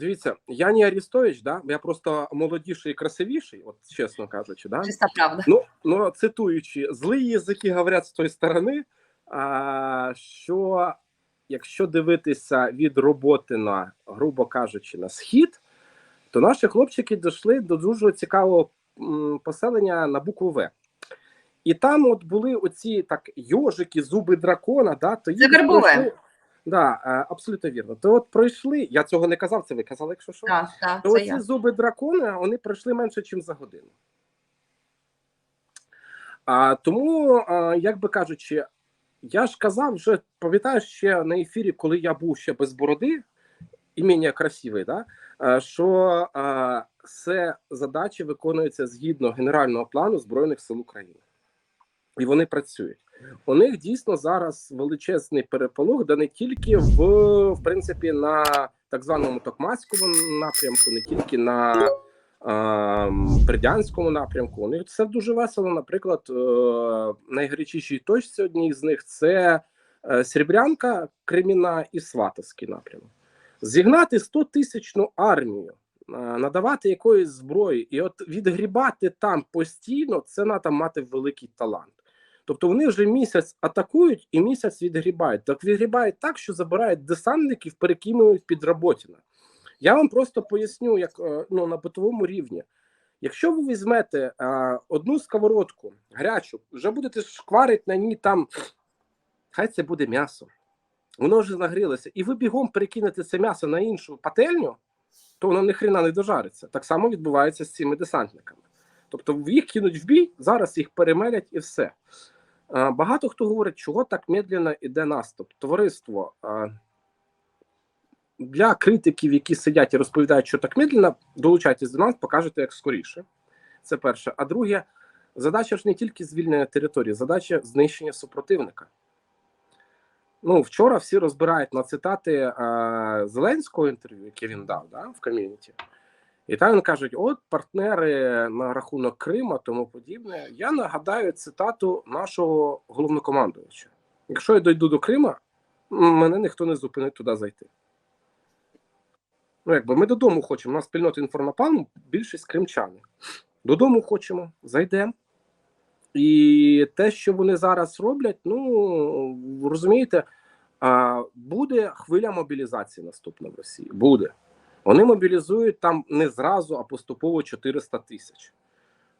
Дивіться, я не Арістович, да? я просто молодіший і красивіший, от чесно кажучи, да? Чиста правда. Ну, ну цитуючи, злі язики говорять з тої сторони, а, що якщо дивитися від роботи на, грубо кажучи, на схід, то наші хлопчики дійшли до дуже цікавого поселення на букву В. І там от були оці так йожики, зуби дракона, да, то їх Вербове. Да, е, абсолютно вірно. То от пройшли, я цього не казав, це ви казали, якщо що. Так, так, То це оці я. зуби дракона вони пройшли менше, ніж за годину. А, тому, а, як би кажучи, я ж казав, вже пам'ятаєш ще на ефірі, коли я був ще без бороди, і менее красивий, да? а, що а, все задачі виконуються згідно генерального плану Збройних сил України. І вони працюють. У них дійсно зараз величезний переполох, да не тільки в, в принципі на так званому Токмацькому напрямку, не тільки на е, Бердянському напрямку. У них все дуже весело. Наприклад, е, найгарячішій точці одній з них це е, Серебрянка, Креміна і Сватовський напрямок. Зігнати 100 тисячну армію, е, надавати якоїсь зброї, і от відгрібати там постійно, це треба мати великий талант. Тобто вони вже місяць атакують і місяць відгрібають. Так відгрібають так, що забирають десантників, перекинують під Роботіна. Я вам просто поясню, як е, ну, на битовому рівні. Якщо ви візьмете е, одну сковородку гарячу, вже будете шкварити на ній там, хай це буде м'ясо, воно вже нагрілося, і ви бігом перекинете це м'ясо на іншу пательню, то воно ні хрена не дожариться. Так само відбувається з цими десантниками. Тобто їх кинуть в бій, зараз їх перемелять і все. Е, Багато хто говорить, чого так медленно іде наступ. Товариство е, для критиків, які сидять і розповідають, що так медленно, долучайтесь до нас, покажете як скоріше. Це перше. А друге, задача ж не тільки звільнення території, задача знищення супротивника. Ну, вчора всі розбирають на цитати е, Зеленського інтерв'ю, яке він дав да, в ком'юніті. І там кажуть: от партнери на рахунок Крима, тому подібне. Я нагадаю цитату нашого головнокомандувача: якщо я дойду до Крима, мене ніхто не зупинить туди зайти. Ну, якби ми додому хочемо. У нас спільнота інформапалм, більшість кримчани. Додому хочемо, зайдемо. І те, що вони зараз роблять, ну розумієте, буде хвиля мобілізації наступна в Росії. Буде. Вони мобілізують там не зразу, а поступово 400 тисяч.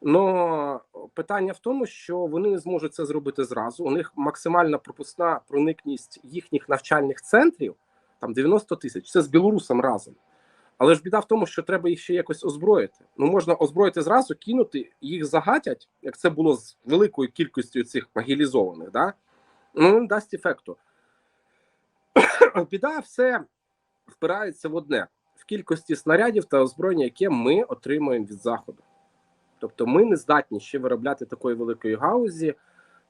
Но питання в тому, що вони не зможуть це зробити зразу. У них максимальна пропускна проникність їхніх навчальних центрів там 90 тисяч. Це з білорусом разом. Але ж біда в тому, що треба їх ще якось озброїти. Ну можна озброїти зразу, кинути, їх загатять, як це було з великою кількістю цих могілізованих, да? ну не дасть ефекту. Біда все впирається в одне: кількості снарядів та озброєння, яке ми отримуємо від заходу. Тобто, ми не здатні ще виробляти такої великої гаузі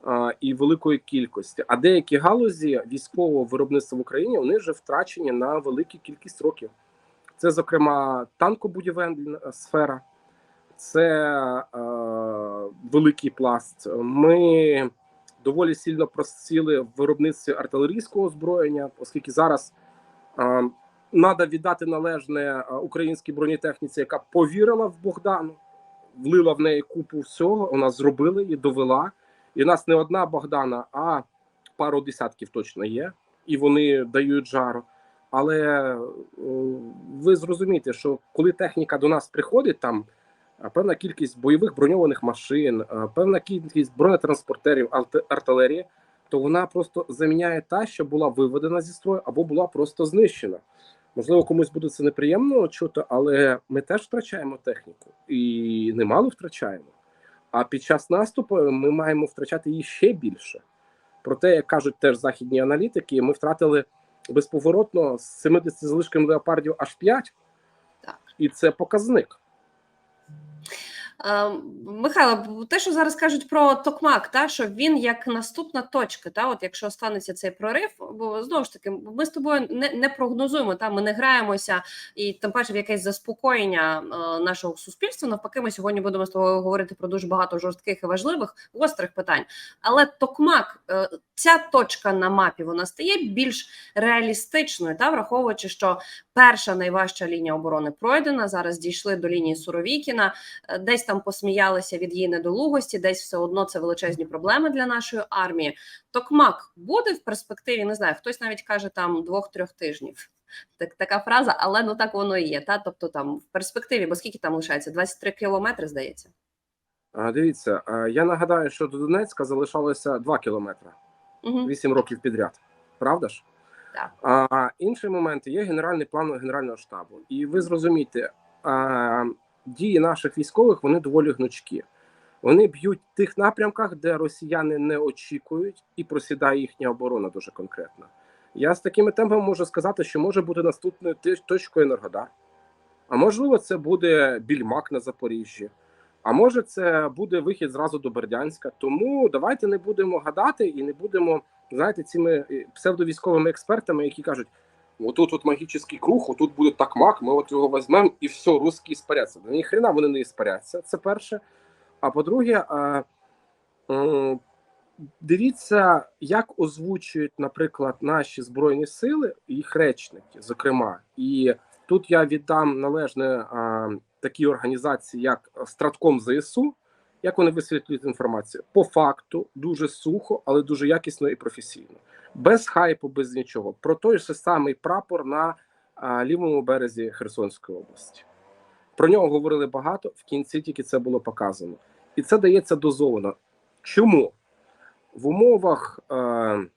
а, і великої кількості. А деякі галузі військового виробництва в Україні вони вже втрачені на велику кількість років. Це, зокрема, танкобудівельна сфера, це е, великий пласт. Ми доволі сильно просіли в виробництві артилерійського озброєння, оскільки зараз е, треба віддати належне е, українській бронетехніці, яка повірила в Богдану, влила в неї купу всього. Вона зробила її, довела. І в нас не одна Богдана, а пару десятків точно є, і вони дають жару. Але е, ви зрозумієте, що коли техніка до нас приходить, там е, певна кількість бойових броньованих машин, певна кількість бронетранспортерів, арт- артилерії, то вона просто заміняє та, що була виведена зі строю або була просто знищена. Можливо, комусь буде це неприємно чути, але ми теж втрачаємо техніку і немало втрачаємо. А під час наступу ми маємо втрачати її ще більше. Проте, як кажуть теж західні аналітики, ми втратили безповоротно з 70 залишками леопардів аж 5. Так. І це показник. Е, Михайло, те, що зараз кажуть про Токмак, та що він як наступна точка, та от якщо станеться цей прорив, бо знову ж таки, ми з тобою не, не прогнозуємо, та ми не граємося, і тим паче в якесь заспокоєння е, нашого суспільства. Навпаки, ми сьогодні будемо з тобою говорити про дуже багато жорстких і важливих гострих питань. Але Токмак е, ця точка на мапі вона стає більш реалістичною, та враховуючи, що перша найважча лінія оборони пройдена. Зараз дійшли до лінії Суровікіна, е, десь там посміялися від її недолугості, десь все одно це величезні проблеми для нашої армії. Токмак буде в перспективі, не знаю, хтось навіть каже там двох-трьох тижнів. Так, така фраза, але ну так воно і є. Та тобто там в перспективі, бо скільки там лишається? 23 кілометри, здається. Дивіться, я нагадаю, що до Донецька залишалося 2 кілометри. 8 років підряд. Правда ж? Так. А інший момент є генеральний план Генерального штабу. І ви зрозумієте, а, дії наших військових вони доволі гнучкі. Вони б'ють в тих напрямках, де росіяни не очікують, і просідає їхня оборона дуже конкретно. Я з такими темпами можу сказати, що може бути наступною точкою Енергодар. А можливо, це буде більмак на Запоріжжі. А може, це буде вихід зразу до Бердянська. Тому давайте не будемо гадати і не будемо, знаєте, цими е, псевдовійськовими експертами, які кажуть: отут от магічний круг, отут буде такмак, ми от його візьмемо і все, русські іспаряться. Да ні хрена вони не іспаряться. Це перше. А по-друге, дивіться, як озвучують, наприклад, наші збройні сили, їх речники, зокрема, і тут я віддам належне а, такій організації, як Стратком ЗСУ, як вони висвітлюють інформацію по факту, дуже сухо, але дуже якісно і професійно, без хайпу, без нічого. Про той же самий прапор на а, лівому березі Херсонської області. Про нього говорили багато. В кінці тільки це було показано, і це дається дозовано. Чому в умовах е,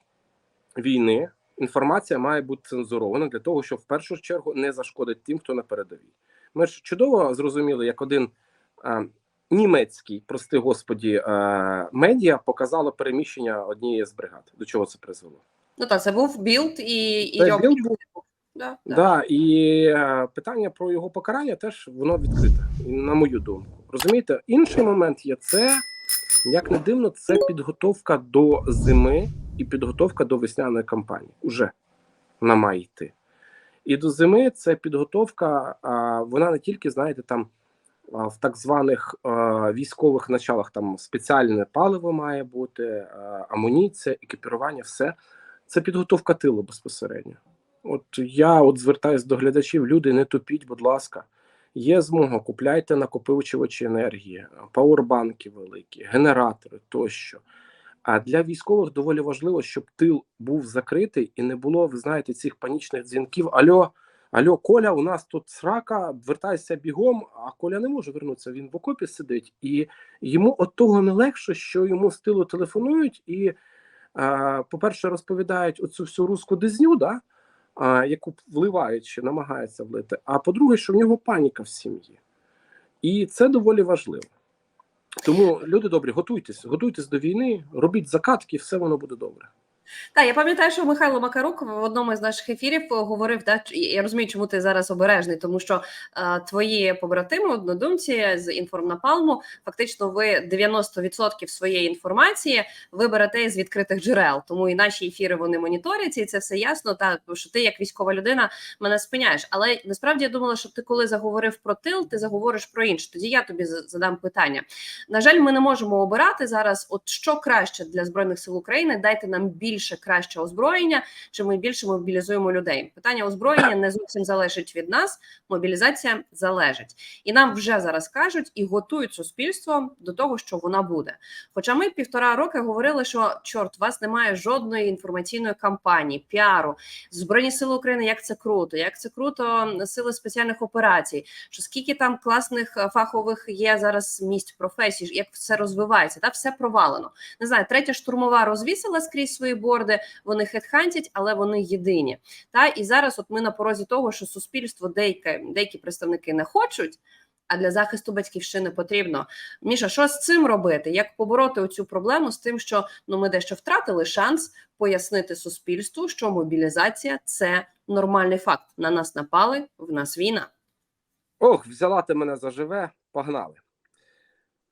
війни інформація має бути цензурована для того, щоб в першу чергу не зашкодить тим, хто на передовій. Ми ж чудово зрозуміли, як один е, німецький, прости господі, е, медіа показало переміщення однієї з бригад. До чого це призвело? Ну так, це був білд і, і Це білд був. Да, да. Да, і е, питання про його покарання теж воно відкрите, на мою думку. Розумієте, інший момент є це, як не дивно, це підготовка до зими і підготовка до весняної кампанії. Уже вона має йти. І до зими це підготовка, вона не тільки, знаєте, там в так званих військових началах там спеціальне паливо має бути, амуніція, екіпірування, все. Це підготовка тилу безпосередньо. От я от звертаюся до глядачів, люди, не тупіть, будь ласка. Є змога, купляйте накопичувачі енергії, пауербанки великі, генератори тощо. А для військових доволі важливо, щоб тил був закритий і не було, ви знаєте, цих панічних дзвінків. Альо, альо, Коля, у нас тут срака, вертайся бігом, а Коля не може вернутися. Він в окопі сидить, і йому от того не легше, що йому з тилу телефонують і, по-перше, розповідають оцю всю руску дизню, да? яку вливають чи намагаються влити. А по-друге, що в нього паніка в сім'ї. І це доволі важливо. Тому, люди добрі, готуйтесь, готуйтесь до війни, робіть закатки, все воно буде добре. Так, я пам'ятаю, що Михайло Макарук в одному із наших ефірів говорив, да, я розумію, чому ти зараз обережний, тому що е, твої побратими, однодумці з інформнапалму, фактично ви 90% своєї інформації ви берете із відкритих джерел. Тому і наші ефіри вони моніторяться, і це все ясно. Та що ти, як військова людина, мене спиняєш. Але насправді я думала, що ти коли заговорив про тил, ти заговориш про інше. Тоді я тобі задам питання. На жаль, ми не можемо обирати зараз. От що краще для збройних сил України, дайте нам більше краще озброєння, чи ми більше мобілізуємо людей. Питання озброєння не зовсім залежить від нас. Мобілізація залежить, і нам вже зараз кажуть і готують суспільство до того, що вона буде. Хоча ми півтора роки говорили, що чорт, у вас немає жодної інформаційної кампанії, піару, збройні сили України. Як це круто, як це круто, сили спеціальних операцій. Що скільки там класних е, фахових є зараз місць професій, як все розвивається, та все провалено. Не знаю, третя штурмова розвісила скрізь свої борди. Вони хедхантять, але вони єдині. Та і зараз, от ми на порозі того, що суспільство деякі, деякі представники не хочуть. А для захисту батьківщини потрібно. Міша, що з цим робити? Як побороти оцю проблему з тим, що ну ми дещо втратили шанс пояснити суспільству, що мобілізація це нормальний факт. На нас напали, в нас війна. Ох, взяла ти мене заживе, погнали.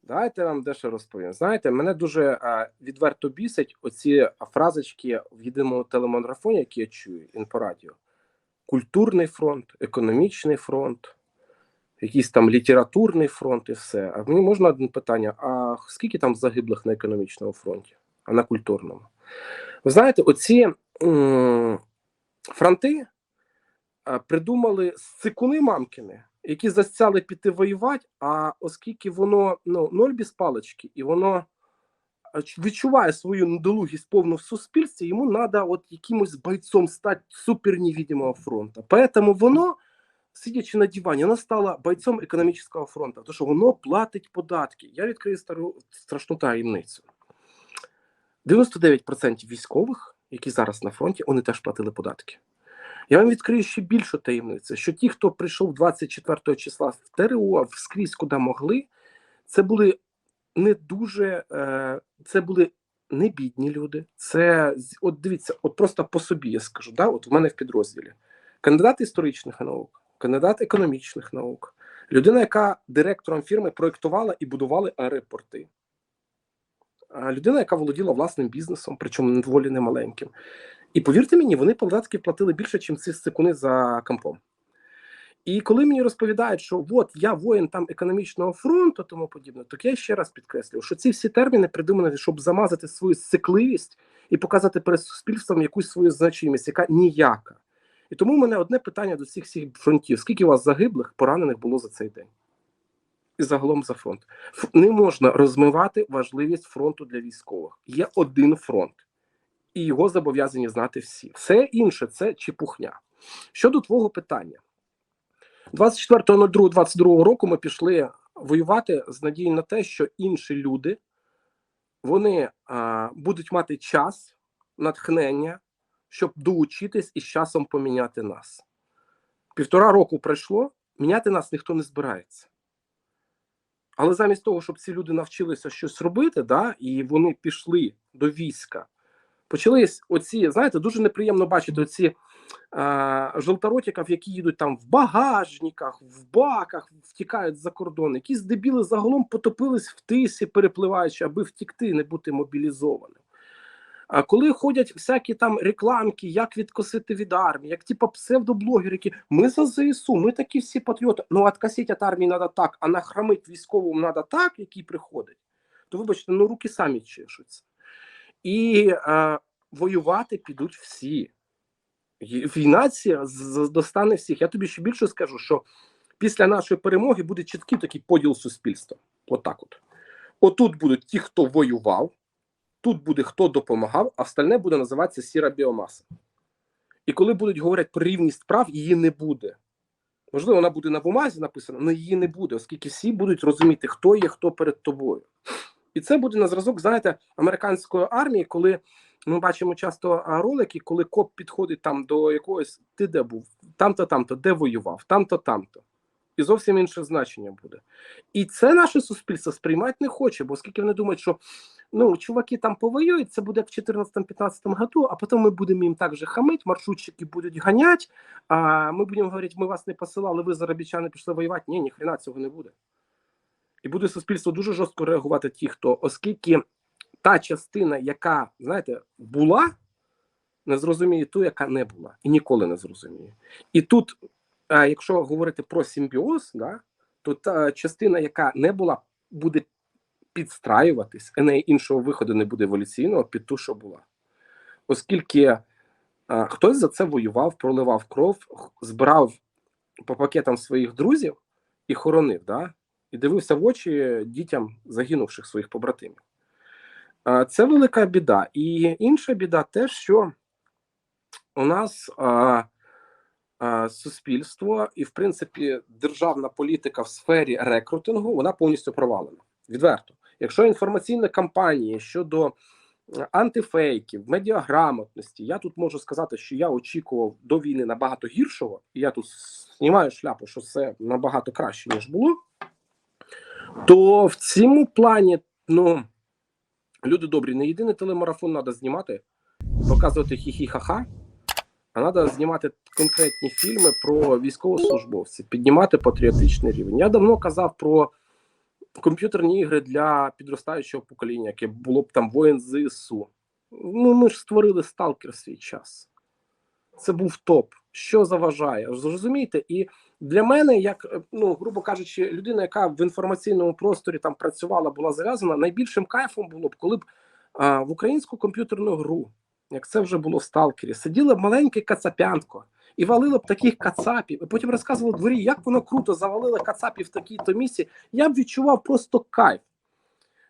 Давайте я вам дещо розповім. Знаєте, мене дуже е, відверто бісить оці фразочки в єдиному телемарафоні, які я чую інфорадіо. Культурний фронт, економічний фронт, якийсь там літературний фронт і все. А мені можна одне питання: а скільки там загиблих на економічному фронті, а на культурному? Ви знаєте, оці м, фронти а, придумали сикуни мамкини, які застяли піти воювати, а оскільки воно ну, ноль без палички, і воно відчуває свою недолугість повну в суспільстві, йому треба от якимось бойцом стати суперневидимого фронту. Поэтому воно, сидячи на дивані, воно стало бойцом економічного фронту, тому що воно платить податки. Я відкрию стару страшну таємницю. 99% військових, які зараз на фронті, вони теж платили податки. Я вам відкрию ще більшу таємницю, що ті, хто прийшов 24 числа в ТРО, вскрізь куди могли, це були не дуже, е, це були не бідні люди. Це от дивіться, от просто по собі я скажу. Да? От у мене в підрозділі кандидат історичних наук, кандидат економічних наук, людина, яка директором фірми проєктувала і будували аеропорти. Людина, яка володіла власним бізнесом, причому доволі немаленьким. І повірте мені, вони податки платили більше, ніж ці сикуни за компом. І коли мені розповідають, що от я воїн там економічного фронту, тому подібне, то я ще раз підкреслюю, що ці всі терміни придумані, щоб замазати свою сикливість і показати перед суспільством якусь свою значимість, яка ніяка. І тому в мене одне питання до всіх всіх фронтів: скільки у вас загиблих, поранених було за цей день? І загалом за фронт. Не можна розмивати важливість фронту для військових. Є один фронт, і його зобов'язані знати всі. Все інше це чепухня. Щодо твого питання, 24.02.22 року ми пішли воювати з надією на те, що інші люди вони а, будуть мати час, натхнення, щоб доучитись і з часом поміняти нас. Півтора року пройшло, міняти нас ніхто не збирається. Але замість того, щоб ці люди навчилися щось робити, да, і вони пішли до війська, почались оці, знаєте, дуже неприємно бачити оці а, жовторотиків, які їдуть там в багажниках, в баках, втікають за кордон. Якісь дебіли загалом потопились в тисі, перепливаючи, аби втікти, не бути мобілізованим. А коли ходять всякі там рекламки, як відкосити від армії, як типа псевдоблогери, які ми за ЗСУ, ми такі всі патріоти. Ну откосити від армії треба так, а нахрамить військовому треба так, який приходить. То вибачте, ну руки самі чешуться. І е, воювати підуть всі. Війна ця достане всіх. Я тобі ще більше скажу, що після нашої перемоги буде чіткий такий поділ суспільства. Отак от. Отут будуть ті, хто воював, тут буде хто допомагав, а остальне буде називатися сіра біомаса. І коли будуть говорити про рівність прав, її не буде. Можливо, вона буде на бумазі написана, але її не буде, оскільки всі будуть розуміти, хто є, хто перед тобою. І це буде на зразок, знаєте, американської армії, коли ми бачимо часто ролики, коли коп підходить там до якогось, ти де був, там-то, там-то, де воював, там-то, там-то. І зовсім інше значення буде. І це наше суспільство сприймати не хоче, бо оскільки вони думають, що ну, чуваки там повоюють, це буде в 14-15 году, а потім ми будемо їм так же хамити, маршрутчики будуть ганять, а ми будемо говорити, ми вас не посилали, ви заробітчани пішли воювати. Ні, ніхрена цього не буде. І буде суспільство дуже жорстко реагувати ті, хто, оскільки та частина, яка, знаєте, була, не зрозуміє ту, яка не була, і ніколи не зрозуміє. І тут, якщо говорити про симбіоз, да, то та частина, яка не була, буде підстраюватись, і в неї іншого виходу не буде еволюційного під ту, що була. Оскільки а, хтось за це воював, проливав кров, збирав по пакетам своїх друзів і хоронив, да? І дивився в очі дітям загинувших своїх побратимів. Це велика біда. І інша біда те, що у нас а, а, суспільство і, в принципі, державна політика в сфері рекрутингу вона повністю провалена. Відверто. Якщо інформаційні кампанії щодо антифейків, медіаграмотності, я тут можу сказати, що я очікував до війни набагато гіршого, і я тут знімаю шляпу, що це набагато краще, ніж було. То в цьому плані, ну люди добрі, не єдиний телемарафон треба знімати, показувати хі-хі-ха-ха, а треба знімати конкретні фільми про військовослужбовців, піднімати патріотичний рівень. Я давно казав про комп'ютерні ігри для підростаючого покоління, яке було б там воїн ЗСУ. Ну, ми ж створили сталкер в свій час. Це був топ. Що заважає? Зрозумієте? І для мене, як е, ну, грубо кажучи, людина, яка в інформаційному просторі там працювала, була зав'язана, найбільшим кайфом було б, коли б а, в українську комп'ютерну гру як це вже було в Сталкері, сиділо б маленьке кацапянко і валило б таких кацапів, і потім розказувало дворі, як воно круто завалило кацапів в такій-то місці, я б відчував просто кайф.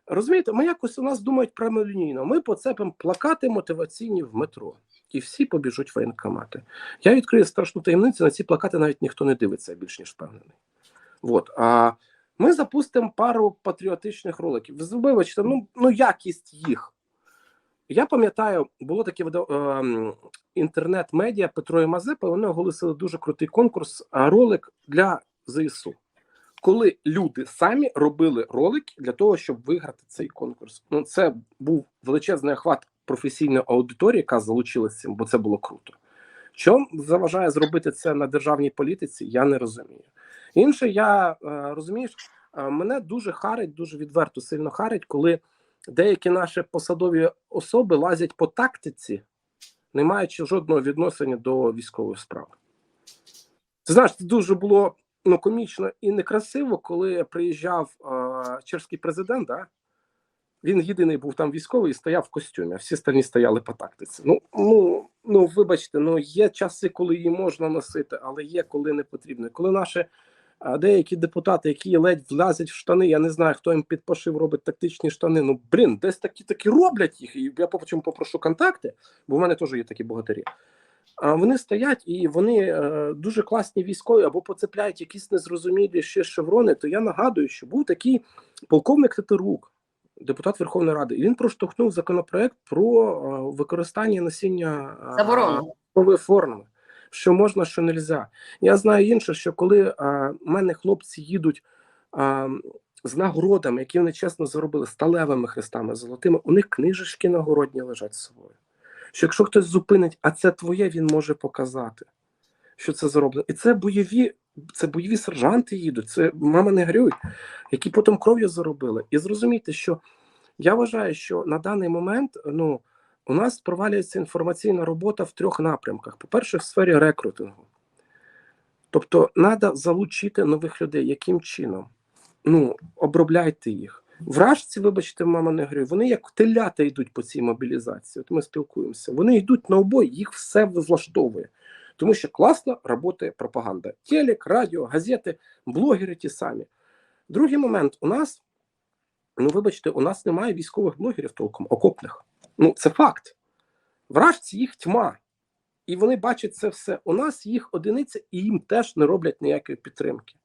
Розумієте, ми якось у нас думають прямолінійно. Ми поцепимо плакати мотиваційні в метро, і всі побіжуть в воєнкомати. Я відкрию страшну таємницю, на ці плакати навіть ніхто не дивиться, більш ніж впевнений. От. А ми запустимо пару патріотичних роликів. Ви Вибачте, ну, ну якість їх. Я пам'ятаю, було таке ем, інтернет-медіа Петро і Мазепа. Вони оголосили дуже крутий конкурс, ролик для ЗСУ. Коли люди самі робили ролики для того, щоб виграти цей конкурс. Ну, це був величезний охват професійної аудиторії, яка залучилася цим, бо це було круто. Що заважає зробити це на державній політиці, я не розумію. Інше, я е, розумієш, е, мене дуже харить, дуже відверто сильно харить, коли деякі наші посадові особи лазять по тактиці, не маючи жодного відношення до військової справи. Ти знаєш, це дуже було ну, комічно і некрасиво, коли приїжджав е, чешський президент. Да? Він єдиний був там військовий і стояв в костюмі, а всі стані стояли по тактиці. Ну, ну, ну вибачте, ну є часи, коли її можна носити, але є коли не потрібно. Коли наші деякі депутати, які ледь влазять в штани, я не знаю, хто їм підпошив, робить тактичні штани. Ну блін, десь такі такі роблять їх. І я потім попрошу контакти, бо в мене теж є такі богатирі. А вони стоять і вони е, дуже класні військові або поцепляють якісь незрозумілі ще шеврони. То я нагадую, що був такий полковник Тетерук, депутат Верховної Ради, і він проштовхнув законопроект про е, використання насіння е, Заборону. форми, що можна, що не можна. Я знаю інше, що коли а, в мене хлопці їдуть а, з нагородами, які вони чесно заробили, сталевими хрестами золотими, у них книжечки нагородні лежать з собою. Що якщо хтось зупинить, а це твоє, він може показати, що це зароблено. І це бойові, це бойові сержанти їдуть, це мама не горюють, які потім кров'ю заробили. І зрозумійте, що я вважаю, що на даний момент, ну. У нас провалюється інформаційна робота в трьох напрямках. По-перше, в сфері рекрутингу. Тобто, треба залучити нових людей. Яким чином? Ну, обробляйте їх. Вражці, вибачте, мама не говорю, вони як телята йдуть по цій мобілізації. От ми спілкуємося. Вони йдуть на обой, їх все влаштовує. Тому що класно працює пропаганда. Телек, радіо, газети, блогери ті самі. Другий момент: у нас, ну вибачте, у нас немає військових блогерів толком, окопних. Ну, це факт. Вражці їх тьма. І вони бачать це все. У нас їх одиниця, і їм теж не роблять ніякої підтримки.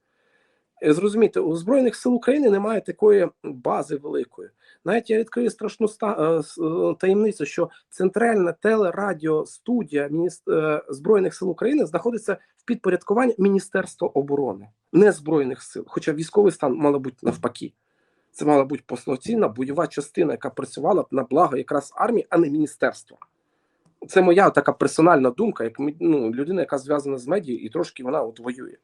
Е, Зрозумійте, у Збройних сил України немає такої бази великої. Навіть я відкрию страшну е, е, таємницю, що центральна телерадіостудія Збройних сил України знаходиться в підпорядкуванні Міністерства оборони, не Збройних сил. Хоча військовий стан мало бути навпаки. Це мала бути повноцінна бойова частина, яка працювала б на благо якраз армії, а не міністерства. Це моя така персональна думка, як ну, людина, яка зв'язана з медією, і трошки вона от воює.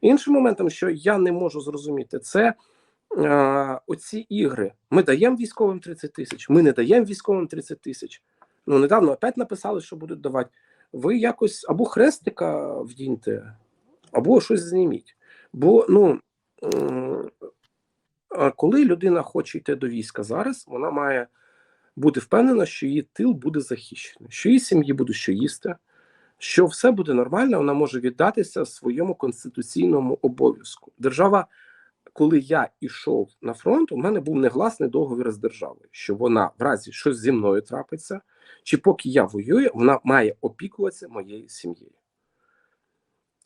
Іншим моментом, що я не можу зрозуміти, це е, оці ігри. Ми даємо військовим 30 тисяч, ми не даємо військовим 30 тисяч. Ну, недавно опять написали, що будуть давати. Ви якось або хрестика вдіньте, або щось зніміть. Бо ну. а коли людина хоче йти до війська зараз, вона має бути впевнена, що її тил буде захищений, що її сім'ї буде що їсти, що все буде нормально, вона може віддатися своєму конституційному обов'язку. Держава, коли я йшов на фронт, у мене був негласний договір з державою, що вона в разі щось зі мною трапиться, чи поки я воюю, вона має опікуватися моєю сім'єю.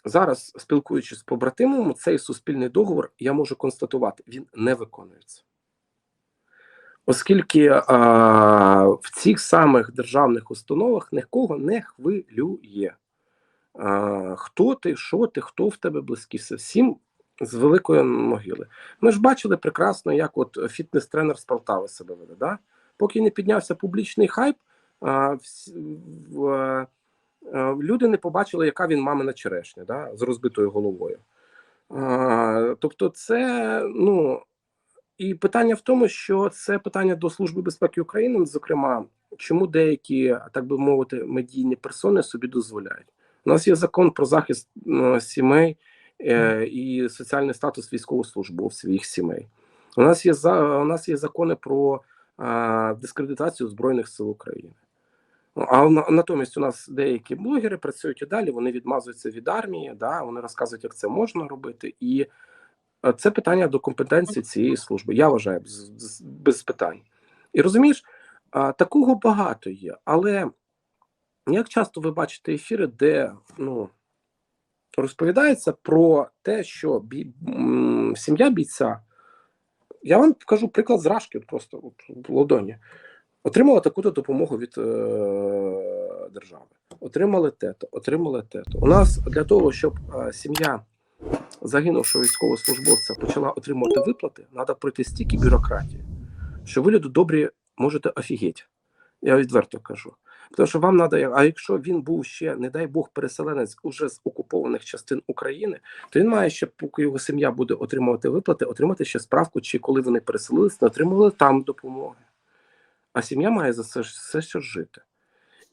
Зараз, спілкуючись з побратимом, цей суспільний договор, я можу констатувати, він не виконується. Оскільки а, в цих самих державних установах нікого не хвилює. А, хто ти, що ти, хто в тебе близький, все всім з великої могили. Ми ж бачили прекрасно, як от фітнес-тренер з Полтави себе веде. Да? Поки не піднявся публічний хайп, а, всі- в, е, люди не побачили, яка він мамина черешня да, з розбитою головою. А, тобто, це ну і питання в тому, що це питання до Служби безпеки України, зокрема, чому деякі, так би мовити, медійні персони собі дозволяють. У нас є закон про захист сімей е, і соціальний статус військовослужбовців їх сімей. У нас є за у нас є закони про е, дискредитацію збройних сил України. А на- натомість у нас деякі блогери працюють і далі, вони відмазуються від армії, да, вони розказують, як це можна робити. І це питання до компетенції цієї служби. Я вважаю, без, питань. І розумієш, такого багато є. Але як часто ви бачите ефіри, де ну, розповідається про те, що бій, сім'я бійця, я вам покажу приклад з Рашки, просто от, в ладоні. Отримала таку-то допомогу від е, держави. Отримали тето, отримали тето. У нас для того, щоб е, сім'я загинувшого військовослужбовця почала отримувати виплати, треба пройти стільки бюрократії, що ви люди добрі можете офігеть. Я відверто кажу. Тому що вам треба, а якщо він був ще, не дай Бог, переселенець уже з окупованих частин України, то він має ще, поки його сім'я буде отримувати виплати, отримати ще справку, чи коли вони переселились, не отримували там допомоги. А сім'я має за це все ще жити.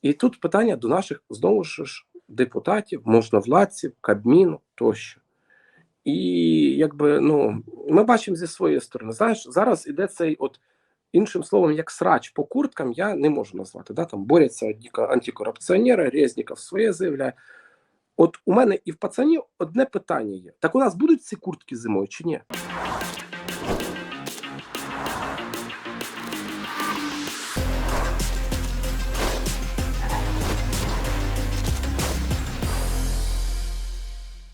І тут питання до наших знову ж депутатів, можновладців, кабміну тощо. І якби ну ми бачимо зі своєї сторони. Знаєш, зараз іде цей, от іншим словом, як срач по курткам, я не можу назвати. Да? Там борються одні антикорупціонери, Резніков своє заявляє. От у мене і в пацанів одне питання є: так у нас будуть ці куртки зимою чи ні?